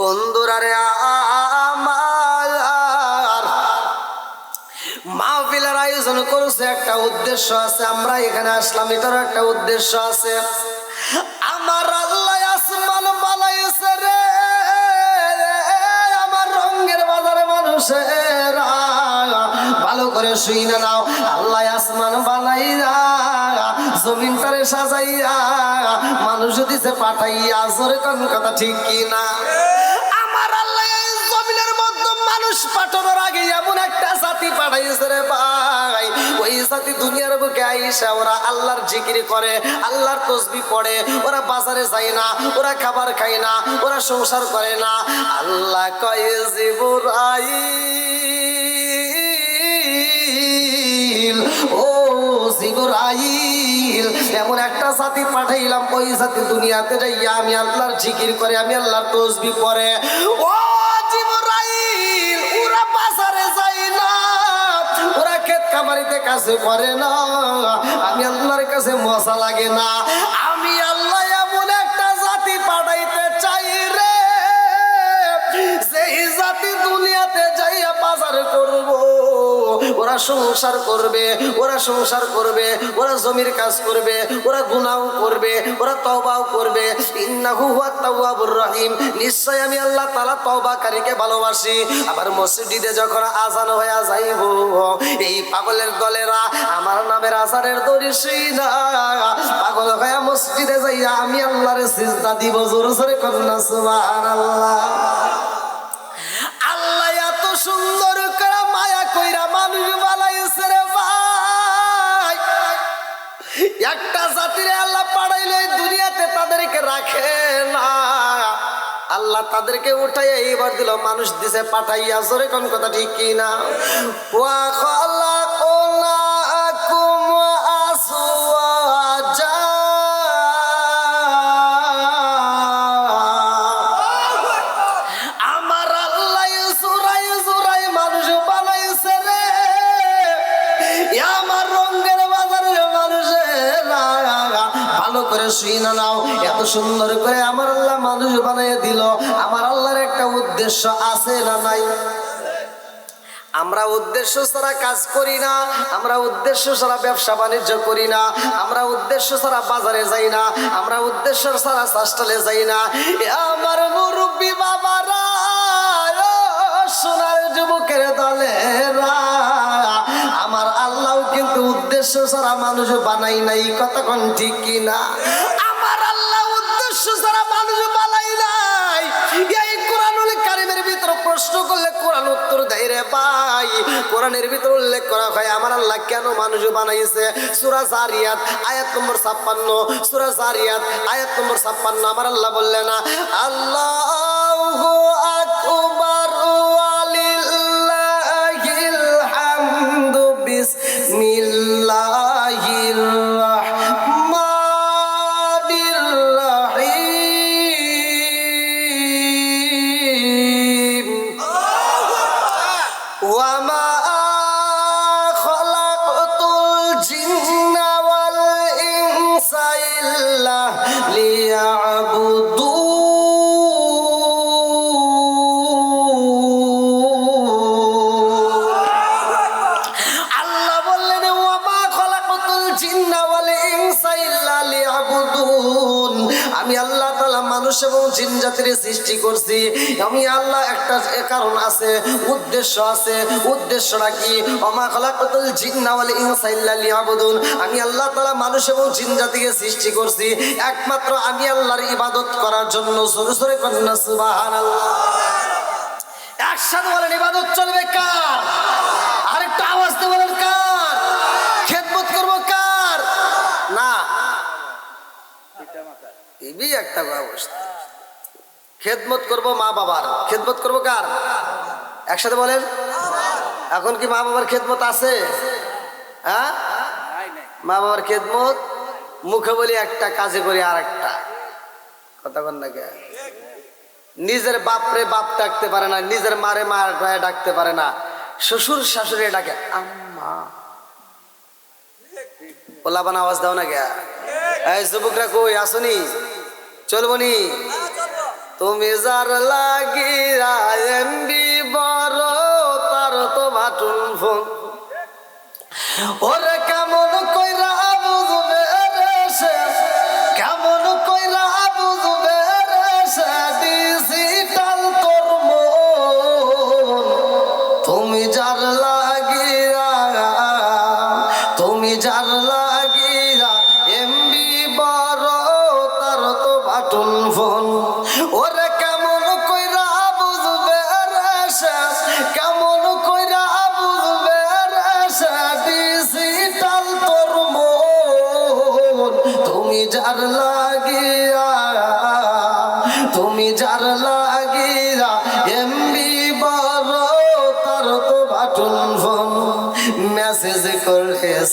বন্ধুরা রে মাহফিলের আয়োজন করছে, একটা উদ্দেশ্য আছে, আমরা এখানে আসলাম একটা উদ্দেশ্য আছে। আমার আল্লাহ আসমান বানাইছে রে, আমার রঙের বাজারে মানুষের। ভালো করে শুই না নাও, আল্লাহ আসমান বানাইয়া, জমিনটারে সাজাইয়া, মানুষ দিছে পাঠাইয়া। জোরে কোন কথা ঠিক কি রে ভাই, ওই দুনিয়ার বুকে আইসা ওরা আল্লাহর জিকির করে, আল্লাহর তসবি পড়ে, ওরা বাজারে যায় না, ওরা খাবার খায় না, ওরা সংসার করে না। আল্লাহ কয় ও এমন একটা জাতি পাঠাইলাম, ওই জাতি দুনিয়াতে যাইয়া আমি আল্লাহর জিকির করে, আমি আল্লাহর তসবি পড়ে। ও কাছে করে না। আমি আল্লাহর কাছে মশা লাগে না। ওরা সংসার করবে, ওরা সংসার করবে, ওরা জমির কাজ করবে, ওরা গুনাও করবে, ওরা তওবাও করবে। রহিম। নিশ্চয় আমি আল্লাহ তাআলা তওবাকারীকে ভালোবাসি। আবার মসজিদে যখন আজান হয়ে যাইব, এই পাগলের দলেরা আমার নামের আজানের শুই না পাগল হয়ে মসজিদে যাইয়া আমি আল্লাহরে সিজদা দিব। জোর জোরে কন্যা সুবহানাল্লাহ। একটা আল্লাহ পাড়াইলে দুনিয়াতে তাদেরকে রাখে না। আল্লাহ তাদেরকে উঠাই এইবার দিল, মানুষ দিছে পাঠাইয়া। জোরে কোন কথা ঠিক কি আমার উদ্দেশ্য ছাড়া কাজ করি না, আমরা উদ্দেশ্য ছাড়া ব্যবসা বাণিজ্য করি না, আমরা উদ্দেশ্য ছাড়া বাজারে যাই না, আমরা উদ্দেশ্য ছাড়া চাষটালে যাই না। আমার মুরব্বী বাবারা সোনার যুবকের দলেরা কিন্তু উদ্দেশ্য ছাড়া মানুষ বানাই নাই কতক্ষণ ঠিক কিনা? আমার আল্লাহ উদ্দেশ্য ছাড়া মানুষ বানাই নাই। এই কোরআনুল কারিমের প্রশ্ন করলে কোরআন উত্তর দেয় রে ভাই। কোরআনের ভিতর উল্লেখ করা আমার আল্লাহ কেন মানুষ বানাইছে? আয়াত নম্বর 56 সূরা জারিয়াত, আয়াত নম্বর 56 আমার আল্লাহ বললেন, আল্লাহু بسم الله মানুষ এবং জিন জাতির সৃষ্টি করছি। আমি আল্লাহ একটা কারণ আছে উদ্দেশ্য আছে। উদ্দেশ্যটা কি? ওমা খলাকতুল জিন্না ওয়াল ইনসা ইল্লা লিয়াবুদুন। আমি আল্লাহ তাআলা মানুষ এবং জিন জাতিকে সৃষ্টি করছি। একমাত্র আমি আল্লাহর ইবাদত করার জন্য। জোরে জোরে কন্যা সুবহানাল্লাহ। একসাথে বলেন ইবাদত চলবে কার? আরেকটা আওয়াজ দিয়ে বলেন কার? খেদমত করব কার? না। এবি একটা অবস্থা খেদমত করব মা বাবার। খেদমত করব কার? একসাথে বলেন। এখন কি মা বাবার খেদমত আছে? হ্যাঁ? মা বাবার খেদমত, মুখে বলি একটা, কাজে করি আর একটা কথা কন না নিজের বাপরে বাপ ডাকতে পারে না, নিজের মারে মার গায়ে ডাকতে পারে না। শ্বশুর শাশুড়ি ডাকে, আম্মা। ওলাবান আওয়াজ দাও না গে এই যুবকরা কই? আসনি। চলবনি তুমি যার লাগিয়া এমবি বড় তার তো বাটুন ফোন ওরে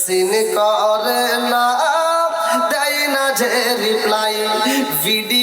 সিন করে না দেয় না যে রিপ্লাই ভিডিও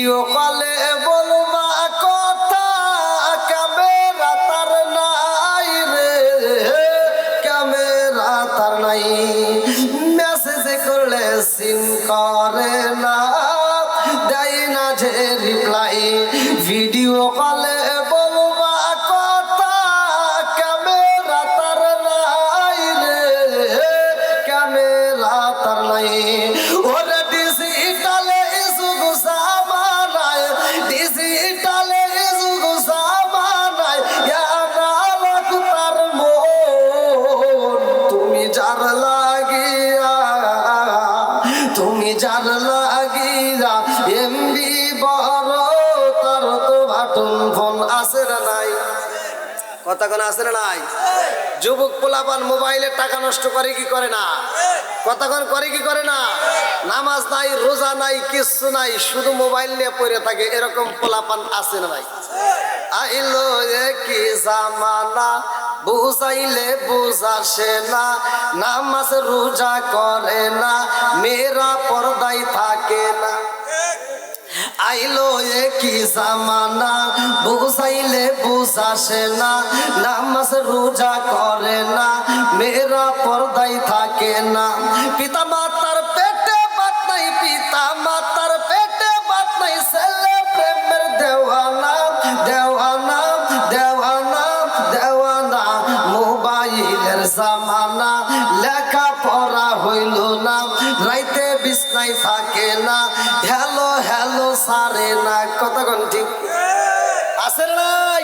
না নাই? কথা কোন আছে না নাই? যুবক পোলাপান মোবাইলে টাকা নষ্ট করে কি করে না? কতক্ষণ করে কি করে না? নামাজ নাই, রোজা নাই, কিচ্ছু নাই, শুধু মোবাইল নিয়ে পড়ে থাকে, এরকম পোলাপান আছে না নাই আইলো কি জামানা, বুঝাইলে বুঝাসে না, নামাজ রোজা করে না, মেয়েরা পর্দায় থাকে না। আইলো কি জামানা, বুঝাইলে বুঝাসে না, নামাজ রোজা করে না, মেয়েরা পর্দায় থাকে না। পিতা মাতার পেটে বাত নাই পিতা মাতার পেটে বাত নাই, ছেলে প্রেমের দেওয়ানা দেওয়ানা দেওয়ানা দেওয়ানা। মোবাইলের জামানা লেখা পড়া হইল না, রাইতে বিছনায় থাকে না। হ্যালো হ্যালো, সারে না। কতক্ষণ ঠিক। আছে নাই?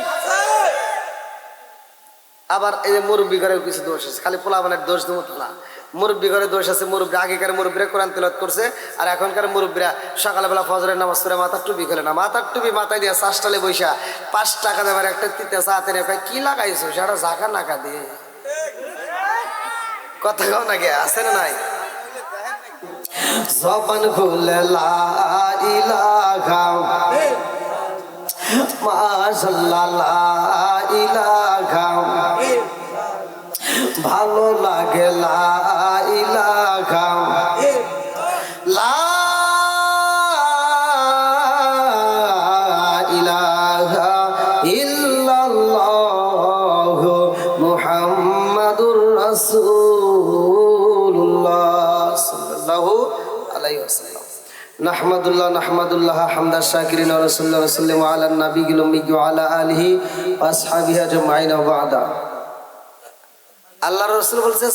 আবার এই যে মুরব্বী ঘরে কিছু দোষ আছে, খালি পোলাবানের দোষ দেবো না। মুরব্বী ঘরে দোষ আছে, মুরব্বী আগেকার মুরব্বীরা কোরআন তেলত করছে, আর এখনকার মুরব্বীরা সকালবেলা ফজরের নামাজ পড়ে মাথার টুপি খেলে না। মাথার টুপি মাথায় দিয়ে শ্বাসটালে বৈশা পাঁচ টাকা দেবার একটা তিতে চাতে রেখে কি লাগাইছো? সেটা ঝাঁকা নাকা দিয়ে। কথা কও না গে আছে না নাই? জবান খুলে লা ইলাহা। মাশাল্লাহ লা ইলাহা। ভালো লাগে লা ইলাহা। লা ওয়া সাল্লামু আলা আলিহি আল্লাহ রসুল বলছে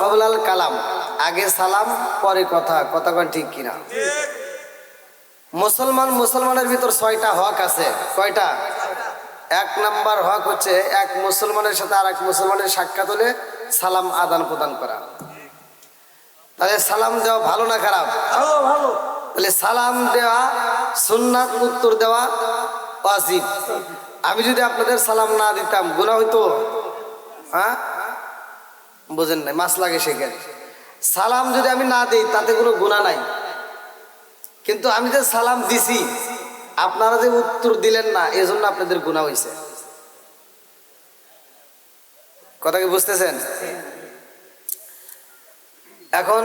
কবলাল কালাম। আগে সালাম, পরে কথা। কথা কন ঠিক কিনা? মুসলমান, মুসলমানের ভিতর ছয়টা হক আছে। কয়টা? এক নাম্বার হক হচ্ছে, এক মুসলমানের সাথে আর এক মুসলমানের সাক্ষাৎ হলে সালাম আদান প্রদান করা। তাহলে সালাম দেওয়া ভালো না খারাপ? তাহলে সালাম দেওয়া, সুন্নাত উত্তর দেওয়া ওয়াজিব। আমি যদি আপনাদের সালাম না দিতাম গুণা হইতো? হ্যাঁ? বুঝেন নাই, মাছ লাগে সেখানে। সালাম যদি আমি না দিই, তাতে কোনো গুণা নাই। কিন্তু আমি যে সালাম দিছি, আপনারা যে উত্তর দিলেন না এই জন্য আপনাদের গুণা হয়েছে কথা কি বুঝতেছেন? এখন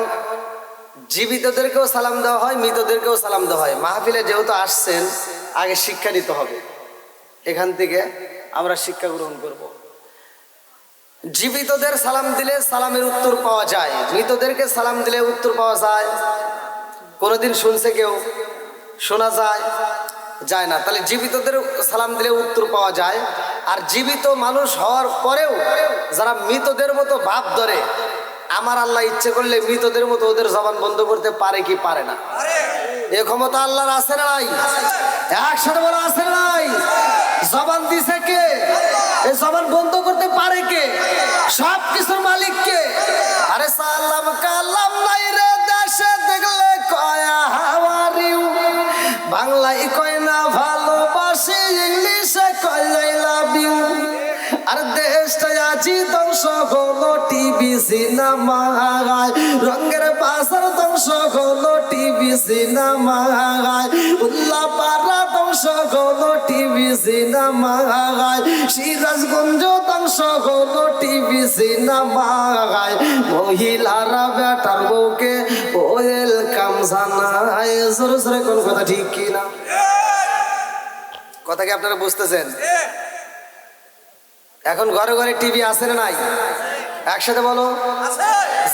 জীবিতদেরকেও সালাম দেওয়া হয়, মৃতদেরকেও সালাম দেওয়া হয়। মাহফিলে যেহেতু আসছেন, আগে শিক্ষা নিতে হবে। এখান থেকে আমরা শিক্ষা গ্রহণ করব। জীবিতদের সালাম দিলে সালামের উত্তর পাওয়া যায়। মৃতদেরকে সালাম দিলে উত্তর পাওয়া যায়। কোনোদিন শুনছে কেউ, শোনা যায় যায় না। তাহলে জীবিতদের সালাম দিলে উত্তর পাওয়া যায়। আর জীবিত মানুষ হওয়ার পরেও যারা মৃতদের মতো ভাব ধরে আমার আল্লাহ ইচ্ছে করলে মৃতদের মতো ওদের জবান বন্ধ করতে পারে কি পারে না? এ ক্ষমতা আল্লাহর আছে না নাই? একসাথে বলা আছে না নাই? জবান দিছে কে? এই জবান বন্ধ করতে পারে কে? সব কিছুর মালিক কে? আরে সালাম কালাম নাই রে দেশে দেখলে কয়া হাওয়ারিউ বাংলায় কয় না ভালোবাসি আর দেশটা আজি ধ্বংস হলো টিভি সিনেমায় রঙের বাসার ধ্বংস হলো টিভি সিনেমায় উল্লা পাড়া ধ্বংস হলো টিভি সিনেমায় সিরাজগঞ্জ ধ্বংস হলো টিভি সিনেমায় মহিলারা বেটার বউকে ওয়েলকাম জানায়। জোরে জোরে কোন কথা ঠিক কিনা? কথা কি আপনারা বুঝতেছেন? এখন ঘরে ঘরে টিভি আছে না নাই? একসাথে বলো।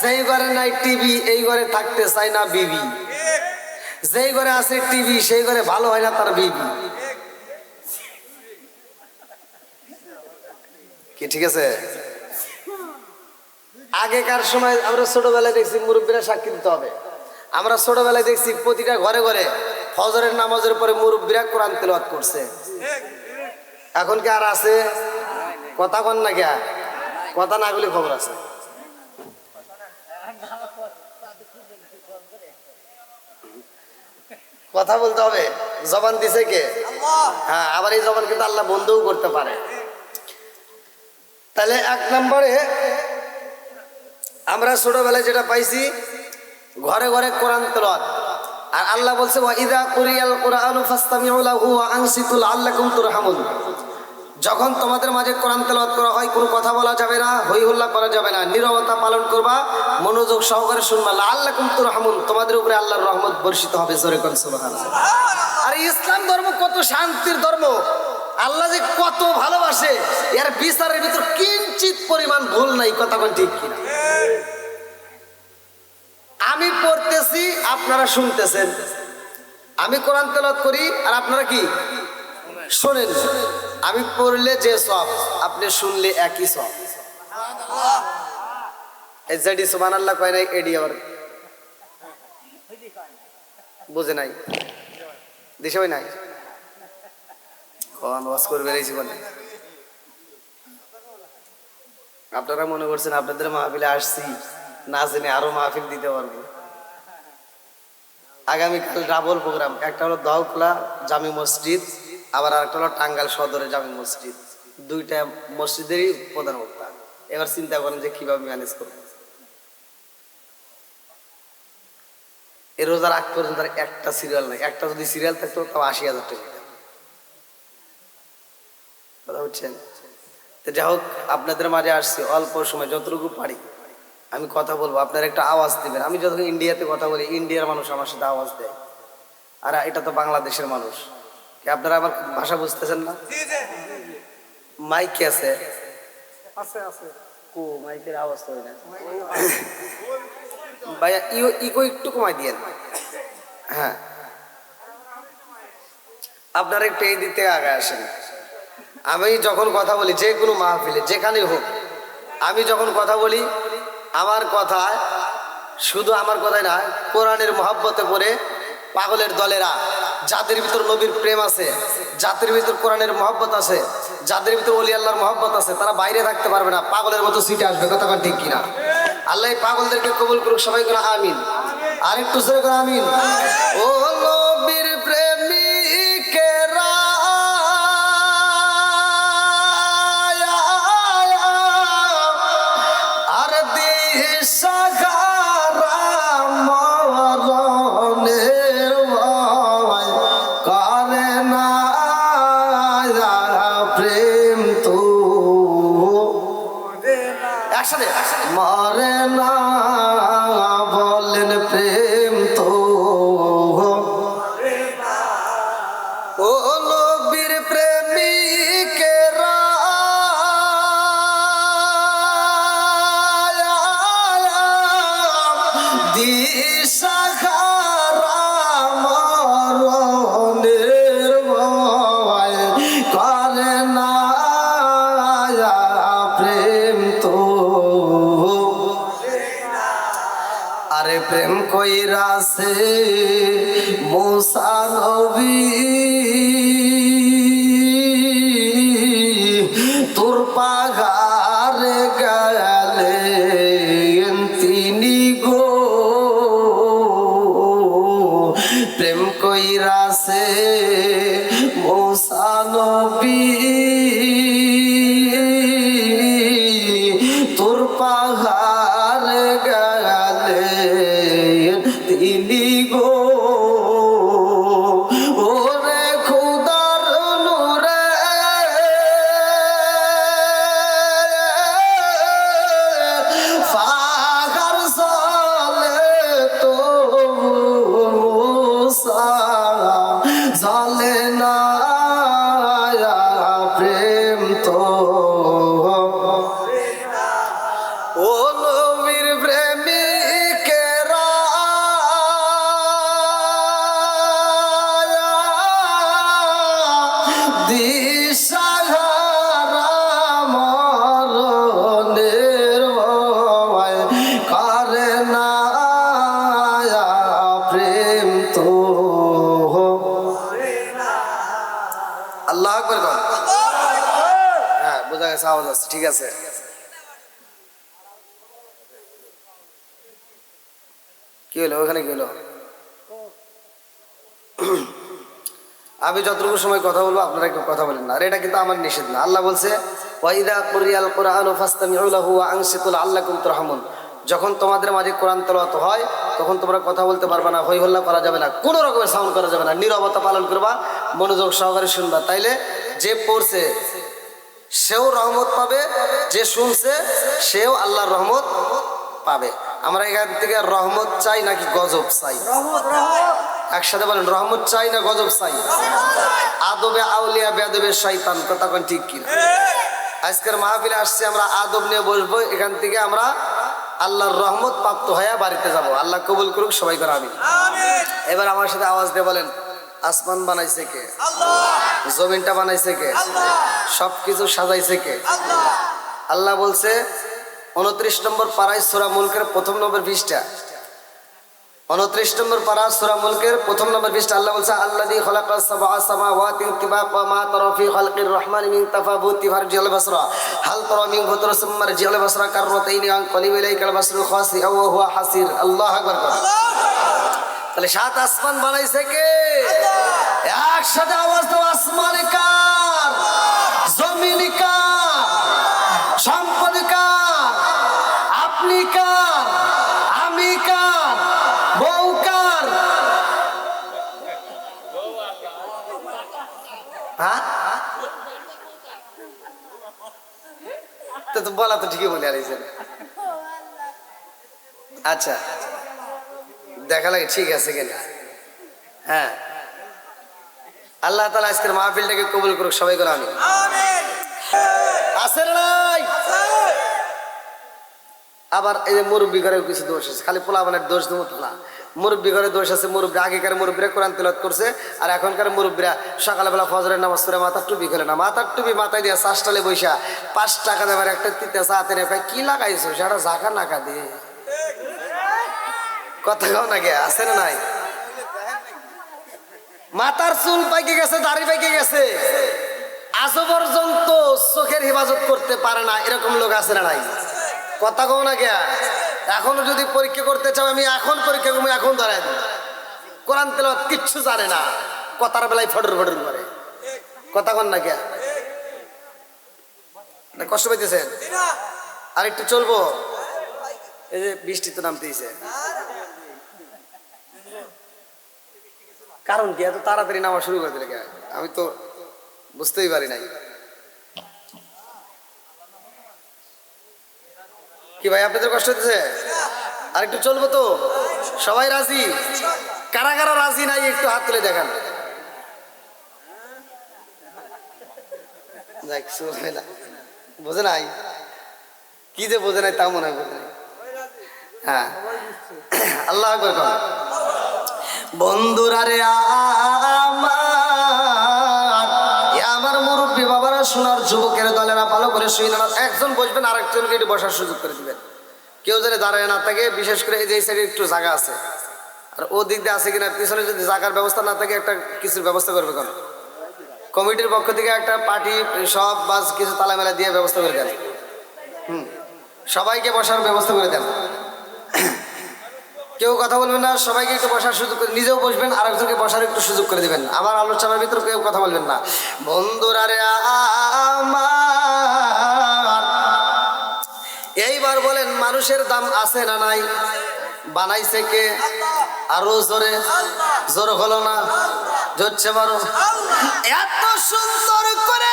যেই ঘরে নাই টিভি এই ঘরে থাকতে চায় না বিবি। যেই ঘরে আছে টিভি সেই ঘরে ভালো হয় না তার বিবি। কি ঠিক আছে? আগেকার সময় আমরা ছোটবেলায় দেখছি মুরব্বীরা সাক্ষী দিতে হবে। আমরা ছোটবেলায় দেখছি প্রতিটা ঘরে ঘরে ফজরের নামাজের পরে মুরব্বীরা কোরআন তেলাওয়াত করছে। এখন কি আর আছে? কথা কন না কে কথা না গুলি খবর আছে। কথা বলতে হবে। জবান দিছে কে? হ্যাঁ আবার এই জবান কিন্তু আল্লাহ বন্ধও করতে পারে। তাহলে এক নম্বরে আমরা ছোটবেলায় যেটা পাইছি, ঘরে ঘরে কোরআন তেলাওয়াত। আর আল্লাহ বলছে, ওয়া ইদা কুরিয়াল কুরআনু ফাসতামিউ লাহু ওয়া আনসিতু লাআল্লাকুম তুরহামুন। যখন তোমাদের মাঝে কোরআন তেলাওয়াত করা হয়, কোনো কথা বলা যাবে না হই হুল্লা করা যাবে না, নীরবতা পালন করবা, মনোযোগ সহকারে শুনবা। লাআল্লাকুম তুরহামুন। তোমাদের উপরে আল্লাহর রহমত বর্ষিত হবে, জোরে সুবহানাল্লাহ। আর, ইসলাম ধর্ম কত শান্তির ধর্ম। আল্লাহ যে কত ভালোবাসে, এর বিচারের ভিতর কিঞ্চিত পরিমাণ ভুল নাই, কথা কোন ঠিক কিনা? আমি পড়তেছি, আপনারা শুনতেছেন। আমি কোরআন তেলাওয়াত করি, আর আপনারা কি? শোনেন। আমি পড়লে যে সব, আপনি শুনলে একই সব। এই যেডি সুবান আল্লাহ কয় নাই এডি আবার বুঝে নাই? দিশে নাই? ওয়াজ করবে এই জীবনে। আপনারা মনে করছেন আপনাদের মাহফিলে আসছি, না জেনে আরও মাহফিল দিতে পারব। আগামীকাল ডাবল প্রোগ্রাম, একটা হলো দহখোলা জামি মসজিদ। আবার আরেকটা হলো টাঙ্গাইল সদরে জামি মসজিদ। দুইটা মসজিদেরই প্রধান বক্তা এবার চিন্তা করেন যে কীভাবে ম্যানেজ করব এ রোজার আগ পর্যন্ত একটা সিরিয়াল নাই। একটা যদি সিরিয়াল থাকতো, তাও আশি হাজার টাকা কথা বুঝছেন? যাই হোক, আপনাদের মাঝে আসছি, অল্প সময়, যতটুকু পারি। আমি কথা বলব, আপনারা একটা আওয়াজ দিবেন। আমি যখন ইন্ডিয়াতে কথা বলি, ইন্ডিয়ার মানুষ আমার সাথে আওয়াজ দেয়। আর এটা তো বাংলাদেশের মানুষ। আপনারা আমার ভাষা বুঝতেছেন না? মাইক আছে। আছে আছে। ও মাইকের আওয়াজ তো না। ভাইয়া ইও ইকো একটু কমাই দিয়েন। হ্যাঁ। আপনারা একটু এই দিক থেকে আগে আসেন। আমি যখন কথা বলি যে কোনো মাহফিলে হোক আমি যখন কথা বলি আমার কথায় শুধু আমার কথাই না কোরআনের মহাব্বতে করে পাগলের দলেরা যাদের ভিতর নবীর প্রেম আছে, যাদের ভিতর কোরআনের মহব্বত আছে, যাদের ভিতর অলি আল্লাহর মহব্বত আছে, তারা বাইরে থাকতে পারবে না, পাগলের মতো সিটে আসবে, কথা ঠিক কিনা? আল্লাহ পাগলদেরকে কবুল করুক, সবাই করে আমিন। আর একটু সরে করে আমিন। ও প্রেম কইরাছে মৌসা নবী আওয়াজ আছে, ঠিক আছে? কি হলো, ওখানে কি হলো? আমি যতটুকু সময় কথা বলব, আপনারা কেউ কথা বলেন না। এটা কিন্তু আমার নিষেধ না। আল্লাহ বলছে যখন তোমাদের মাঝে কোরআন তেলাওয়াত হয়, তখন তোমরা কথা বলতে পারবে না হই হল্লা করা যাবে না, কোনো রকমের সাউন্ড করা যাবে না। নীরবতা পালন করবা, মনোযোগ সহকারে শুনবা। তাইলে যে পড়ছে সেও রহমত পাবে যে শুনছে সেও আল্লাহর রহমত পাবে। আমরা এখান থেকে রহমত চাই নাকি গজব চাই? একসাথে বলেন রহমত চাই না গজব চাই? আদবে আউলিয়া বেদবে শয়তান কথা কোন ঠিক কিনা? আজকের মাহফিলে আসছে আমরা আদব নিয়ে বসবো। এখান থেকে আমরা আল্লাহর রহমত প্রাপ্ত হয়ে বাড়িতে যাব। আল্লাহ কবুল করুক সবাই করে আমি এবার আমার সাথে আওয়াজ দিয়ে বলেন আসমান বানাইছে কে? জমিনটা বানাইছে কে? সব কিছু সাজাইছে কে? আল্লাহ বলছে উনত্রিশ নম্বর পাড়ায় সোরা মুলকের প্রথম নম্বর পৃষ্ঠা। উনত্রিশ নম্বর পারা সুরা মুলকের প্রথম নম্বর পৃষ্ঠা আল্লাহ বলছে আল্লাহ দি খলাকা সাবা সামাওয়াতি তিবাকা মা তারা ফি খালকির রহমান মিন তাফাবুতি ফারজিল বাসরা। হাল তারা মিন সুম্মার জিল বাসরা কাররাতাইনি আন কলিব ইলাইকাল বাসরু খাসি আও হুয়া হাসির। আল্লাহ আকবার। তাহলে সাত আসমান বানাইছে কে? একসাথে আওয়াজ দাও, আসমান কার? জমিন কার? সম্পদ কার? আপনি কার? আমি কার? বউ কার? হ্যাঁ? তো বলা তো ঠিকই বলে আরেকজন আচ্ছা। দেখা লাগে, ঠিক আছে কিনা? হ্যাঁ। আল্লাহ তালা আজকের মাহফিলটাকে কবুল করুক সবাই করে আমি আছে না নাই? আবার এই যে মুরব্বী ঘরেও কিছু দোষ আছে খালি পোলাবানের দোষ দেবো না। মুরব্বী ঘরে দোষ আছে মুরব্বী আগেকার মুরব্বীরা কোরআন তেলত করছে আর এখনকার মুরব্বীরা সকালবেলা ফজরের নামাজ পড়ে মাথার টুপি খোলে না। মাথার টুপি মাথায় দিয়ে চাষটালে বৈশা পাঁচ টাকা দেবার একটা তিতে চাতে নেবে কি লাগাইছো? সেটা ঝাঁকা নাকা দিয়ে। কথা কও না গে আছে না নাই? মাথার চুল পাইকে গেছে, দাড়ি পাইকে গেছে। আজও পর্যন্ত চোখের হেফাজত করতে পারে না এরকম লোক আছে না নাই? কথা কও না কে এখনও যদি পরীক্ষা করতে চাও, আমি এখন পরীক্ষা করব এখন দিই কোরআন তেল কিচ্ছু জানে না, কথার বেলায় ফটর ফটর করে। কথা কন না কে কষ্ট পাইতেছেন? আর একটু চলবো? এই যে বৃষ্টি তো নামতেইছে। কারণ কি? এত তাড়াতাড়ি নামা শুরু করে দিলে আমি তো বুঝতেই পারি নাই। কি ভাই, আপনাদের কষ্ট হচ্ছে আর একটু চলবো তো? সবাই রাজি? কারা কারা রাজি নাই একটু হাত তুলে দেখান। বোঝে নাই? কি যে বোঝে নাই তা মনে হয় বোঝে নাই। হ্যাঁ। আল্লাহ। বন্ধুরা রে আমার। আমার মুরব্বী বাবারা শোনার যুবকের দলেরা ভালো করে শুই না একজন বসবেন আর একজনকে একটু বসার সুযোগ করে দিবেন। কেউ যেন দাঁড়ায় না থাকে, বিশেষ করে এই যে সাইডে একটু জায়গা আছে। আর ও দিক দিয়ে আছে কিনা, পিছনে যদি জায়গার ব্যবস্থা না থাকে, একটা কিছুর ব্যবস্থা করবে কেন? কমিটির পক্ষ থেকে একটা পার্টি, সব বাস, কিছু তালামেলা দিয়ে ব্যবস্থা করে দেন। হুম, সবাইকে বসার ব্যবস্থা করে দেন। কেউ কথা বলবেন না, সবাইকে একটু বসার সুযোগ করে নিজেও বসবেন আর একজনকে বসার একটু সুযোগ করে দিবেন। আমার আলোচনার ভিতরে কেউ কথা বলবেন না। বন্ধুরা রে এইবার বলেন মানুষের দাম আছে না নাই? বানাইছে কে? আরও জোরে। জোর হলো না? জোরছে বারো এত সুন্দর করে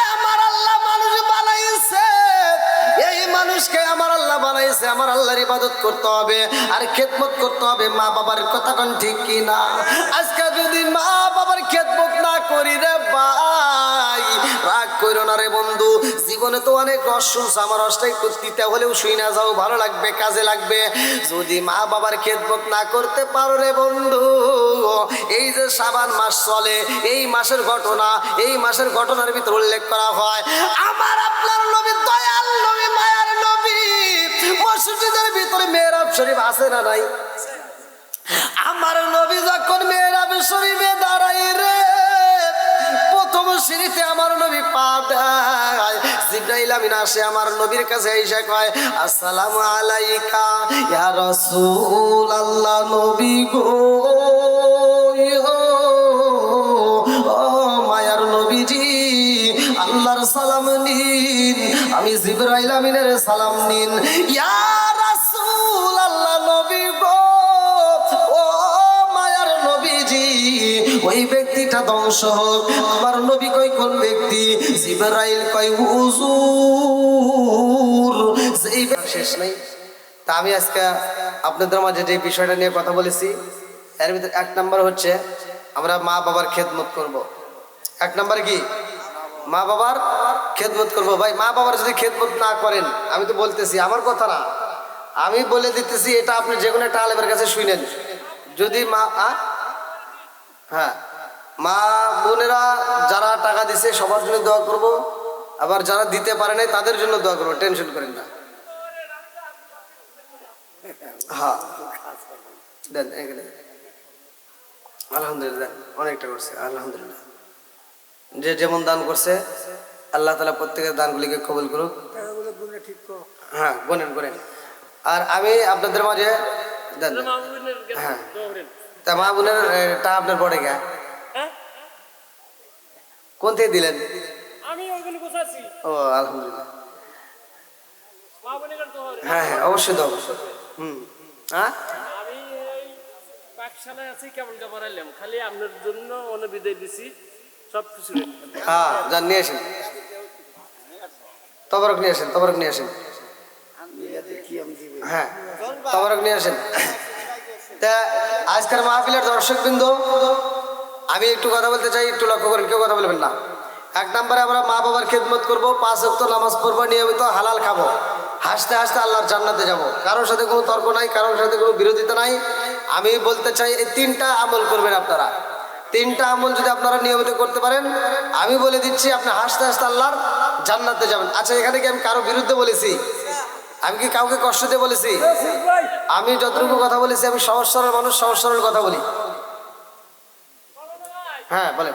মানুষকে আমার আল্লাহ বানাইছে, আমার আল্লাহর ইবাদত করতে হবে। আর খেদমত করতে হবে, মা বাবার কথা কোন ঠিক কি না আজকে যদি মা বাবার খেদমত না করি রে ভাই, রাগ করো না রে বন্ধু। জীবনে তো অনেক রস শুনছো, আমার রসটা একটু দিতে হলেও শুই না যাও, ভালো লাগবে, কাজে লাগবে। যদি মা বাবার খেদমত না করতে পারো রে বন্ধু, এই যে সাবান মাস চলে, এই মাসের ঘটনা, এই মাসের ঘটনার ভিতর উল্লেখ করা হয়, আমার আপনার নবী দয়াল নবী মায়ার নবী মসজিদের ভিতরে মেয়েরাব শরীফ আছে না নাই? আমার নবী যখন মেয়েরাব শরীফে দাঁড়াই রে, প্রথম সিঁড়িতে আমার নবী পা নবীজি নিন, আমি জিব্রাইল আমিনের সালাম নিন। ইয়া ওই ব্যক্তিটা ধ্বংস হোক। আমার নবী কই কোন ব্যক্তি? জিবরাইল কই হুজুর। সেই শেষ নেই। তা আমি আজকে আপনাদের মাঝে যে বিষয়টা নিয়ে কথা বলেছি, এর ভিতরে এক নম্বর হচ্ছে, আমরা মা বাবার খেদমত করব। এক নম্বর কি? মা বাবার খেদমত করব। ভাই, মা বাবার যদি খেদমত না করেন, আমি তো বলতেছি, আমার কথা না। আমি বলে দিতেছি, এটা আপনি যে কোনো একটা আলেমের কাছে শুনেন। যদি মা? হ্যাঁ। মা, বোনেরা যারা টাকা দিছে, সবার জন্য দোয়া করব। আবার যারা দিতে পারে নাই, তাদের জন্য দোয়া করব, টেনশন করেন না। হ্যাঁ। অনেকটা করছে যে যেমন দান করছে, আল্লাহ প্রত্যেকের দানগুলিকে কবুল করুক। হ্যাঁ আর আমি আপনাদের মাঝে। হ্যাঁ। তা মা বোনের টা আপনার পড়ে গা। কোন থেকে দিলেন? আমি ওইখানে বসাচ্ছি ও আলহামদুলিল্লাহ। মা বোনের হ্যাঁ হ্যাঁ অবশ্যই তো অবশ্যই। হুম। হ্যাঁ? আমি এই পাকশালায় আছি কেমন কেমন এলাম খালি আপনার জন্য অনেক বিদায় দিছি সব কিছু হ্যাঁ যান নিয়ে আসেন। তবরক নিয়ে আসেন তবরক নিয়ে আসেন। হ্যাঁ তবরক নিয়ে আসেন। তা আজকের মাহফিলের দর্শকবৃন্দ, আমি একটু কথা বলতে চাই, একটু লক্ষ্য করেন, কেউ কথা বলবেন না। এক নম্বরে আমরা মা বাবার খেদমত করব, পাঁচ অক্ত নামাজ পড়ব, নিয়মিত হালাল খাব। হাসতে হাসতে আল্লাহর জান্নাতে যাব। কারোর সাথে কোনো তর্ক নাই, কারোর সাথে কোনো বিরোধিতা নাই। আমি বলতে চাই, এই তিনটা আমল করবেন আপনারা। তিনটা আমল যদি আপনারা নিয়মিত করতে পারেন, আমি বলে দিচ্ছি, আপনি হাসতে হাসতে আল্লাহর জান্নাতে যাবেন। আচ্ছা এখানে কি আমি কারও বিরুদ্ধে বলেছি? আমি কি কাউকে কষ্ট দিয়ে বলেছি? আমি যতটুকু কথা বলেছি, আমি সহজ সরল মানুষ, সহজ সরল কথা বলি। হ্যাঁ বলেন।